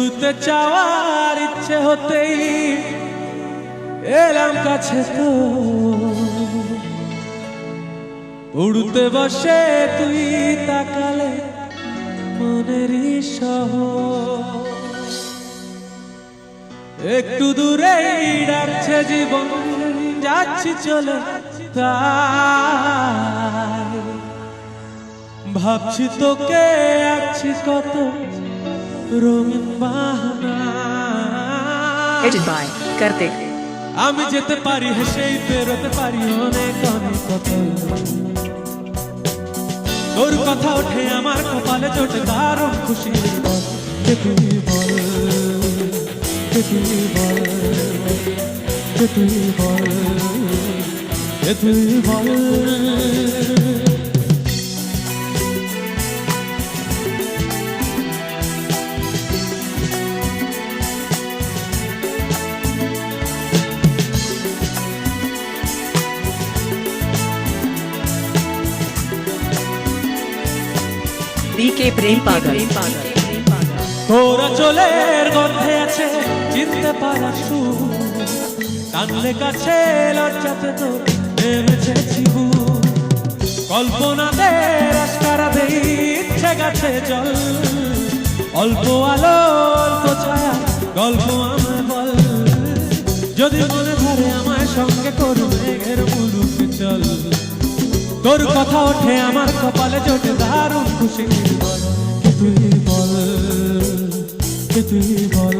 উড়তে চাওয়ার ইচ্ছে হতেই এলাম কাছে তো। উড়তে বসে তুই তাকালে মনেরই সহ একটু দূরেই ডাকছে জীবন, যাচ্ছি চলে ভাবছি তোকে আছি কত রঙিন Edited by Kartik. আমি যেতে পারি হেসেই বেরোতে পারি অনেক অনেক কথা তোর কথা ওঠে আমার কপালে চোটে দারুণ খুশি। তুই বল তুই বল কে তুই বল তুই বল। BK Prem Pagal. তোরা চলের গন্ধে আছে, চিনতে পারা সুর। টানলে কাছে লজ্জাতে তো নেমেছে চিবু কল্পনাতে রাস্তারা দেই ইচ্ছে গাছে জল। অল্প আলো, অল্প ছায়া, গল্প আমায় বল। যদি মনে ধরে আমায় সঙ্গে করবে মেঘের মুলুক চল। তোর কথা ওঠে, আমার কপালে জোটে, দারুণ খুশি। কে তুই বল, কে তুই বল,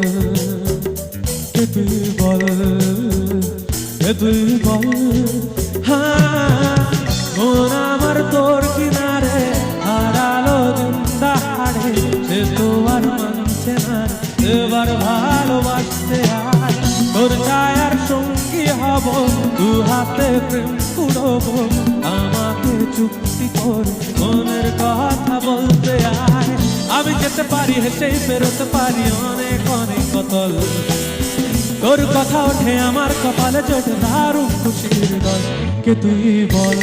কে তুই বল, কে তুই বল? হ্যাঁ আমার তোর কিনারে, হারালো দিন দাহাড়ে সে তো আর মানছে না, এবার ভালোবাসতে আর তোর ছায়ার সঙ্গী হব, দু হাতে প্রেম কুড়ব। আমাকে চুক্তি কর, মনের কথা বলতে আয়। আমি যেতে পারি হেসেই বেরোতে পারি, অনেক অনেক কতল তোর কথা ওঠে আমার কপালে চোটে দারুণ খুশির দল। কে তুই বল?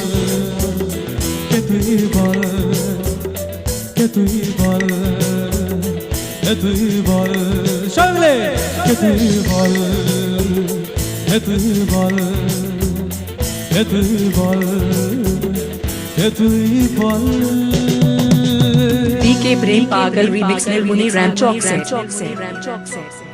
কে তুই বল? কে তুই বল? কে তুই বল সঙ্গলে কে তুই বল কে তুই বল কে তুই বল কে তুই বল BK Prem Pagal remix Nirmuni Ram Chowk se.